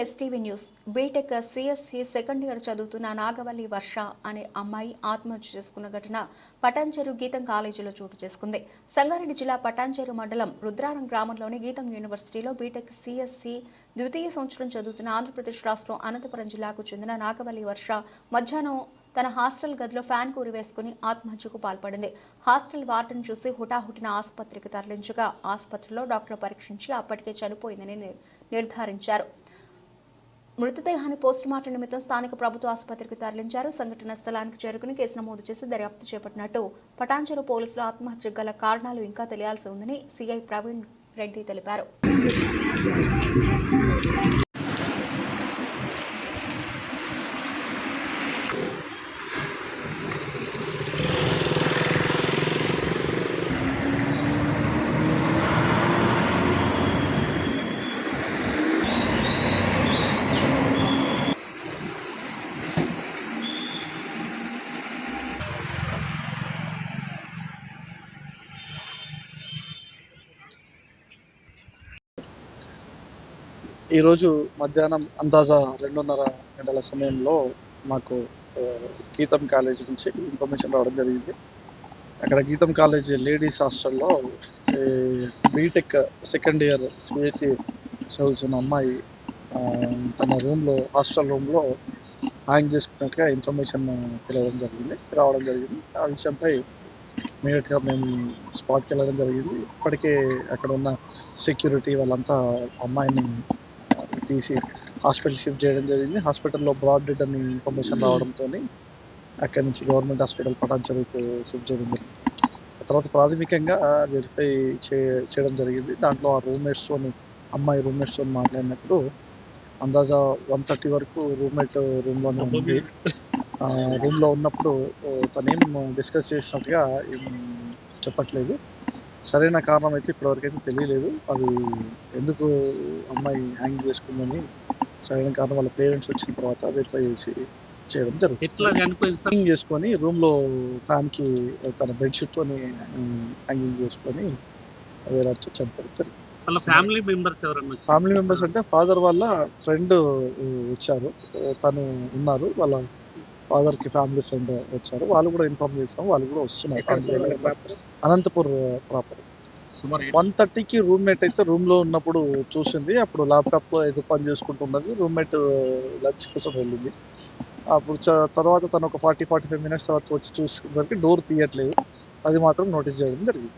STV news BTech CSC second year చదువుతున్న నాగవల్లి వర్ష అనే అమ్మాయి ఆత్మహత్య చేసుకున్న ఘటన పటాన్చెరు గీతం కాలేజీలో చోటు చేసుకుంది. సంగారెడ్డి జిల్లా పటాంచెరు మండలం రుద్రారం గ్రామంలోని గీతం యూనివర్సిటీలో బీటెక్ సిఎస్సి ద్వితీయ సంవత్సరం చదువుతున్న ఆంధ్రప్రదేశ్ రాష్ట్రం అనంతపురం జిల్లాకు చెందిన నాగవల్లి వర్ష మధ్యాహ్నం తన హాస్టల్ గదిలో ఫ్యాన్ కూరివేసుకుని ఆత్మహత్యకు పాల్పడింది. హాస్టల్ వార్డును చూసి హుటాహుటిన ఆసుపత్రికి తరలించగా ఆసుపత్రిలో డాక్టర్ పరీక్షించి అప్పటికే చనిపోయిందని నిర్ధారించారు. మృతదేహాన్ని పోస్టుమార్టం నిమిత్తం స్థానిక ప్రభుత్వ ఆసుపత్రికి తరలించారు. సంఘటన స్థలానికి చేరుకుని కేసు నమోదు చేసి దర్యాప్తు చేపట్టినట్టు పటాంచెరు పోలీసులు ఆత్మహత్యకు గల కారణాలు ఇంకా తెలియాల్సి ఉందని సిఐ ప్రవీణ్ రెడ్డి తెలిపారు. ఈరోజు మధ్యాహ్నం అందాజా రెండున్నర గంటల సమయంలో మాకు గీతం కాలేజ్ నుంచి ఇన్ఫర్మేషన్ రావడం జరిగింది. అక్కడ గీతం కాలేజ్ లేడీస్ హాస్టల్లో బీటెక్ సెకండ్ ఇయర్ సిఎస్సి చదువుతున్న అమ్మాయి తన రూమ్లో హాస్టల్ రూమ్లో హ్యాంగ్ చేసుకున్నట్టుగా ఇన్ఫర్మేషన్ తెలియడం జరిగింది రావడం జరిగింది. ఆ విషయంపై ఇమీడియట్గా మేము స్పాట్కి వెళ్ళడం జరిగింది. ఇప్పటికే అక్కడ ఉన్న సెక్యూరిటీ వాళ్ళంతా అమ్మాయిని తీసి హాస్పిటల్ షిఫ్ట్ చేయడం జరిగింది. హాస్పిటల్లో బ్రాడ్ డెడ్ అని ఇన్ఫర్మేషన్ రావడంతో అక్కడి నుంచి గవర్నమెంట్ హాస్పిటల్ పటాన్చెరుకు షిఫ్ట్ చేయడం జరిగింది. ఆ తర్వాత ప్రాథమికంగా వెరిఫై చే చేయడం జరిగింది. దాంట్లో ఆ రూమ్మేట్స్తో అమ్మాయి రూమ్మేట్స్తో మాట్లాడినప్పుడు అందాజా వన్ థర్టీ వరకు రూమ్మేట్ రూమ్లోనే ఉంది. రూమ్లో ఉన్నప్పుడు తనేం డిస్కస్ చేసినట్టుగా చెప్పట్లేదు. సరైన కారణం అయితే ఇప్పటివరకు అయితే తెలియలేదు. అది ఎందుకు అమ్మాయి హ్యాంగ్ చేసుకుందని సరైన కారణం వాళ్ళ పేరెంట్స్ వచ్చిన తర్వాత వెరిఫై చేసి చేయడం జరుగుతుంది. చేసుకొని రూమ్లో ఫ్యాన్కి తన బెడ్షీట్తో హ్యాంగింగ్ చేసుకొని వేలాడుతూ చనిపోతారు వాళ్ళ ఫ్యామిలీ మెంబర్స్ ఎవరన్నా? ఫ్యామిలీ మెంబర్స్ అంటే ఫాదర్ వాళ్ళ ఫ్రెండ్ వచ్చారు. తను ఉన్నారు. వాళ్ళ ఫాదర్కి ఫ్యామిలీ ఫ్రెండ్ వచ్చారు. వాళ్ళు కూడా ఇన్ఫార్మ్ చేసాం వాళ్ళు కూడా వస్తున్నారు. అనంతపూర్ ప్రాపర్ వన్ థర్టీకి రూమ్మేట్ అయితే రూమ్లో ఉన్నప్పుడు చూసింది. అప్పుడు ల్యాప్టాప్లో ఏదో పని చేసుకుంటున్నది రూమ్మేట్ లంచ్ కోసం వెళ్ళింది. అప్పుడు తర్వాత తను ఒక ఫార్టీ ఫార్టీ ఫైవ్ మినిట్స్ తర్వాత వచ్చి చూసేసరికి డోర్ తీయట్లేదు. అది మాత్రం నోటీస్ చేయడం జరిగింది.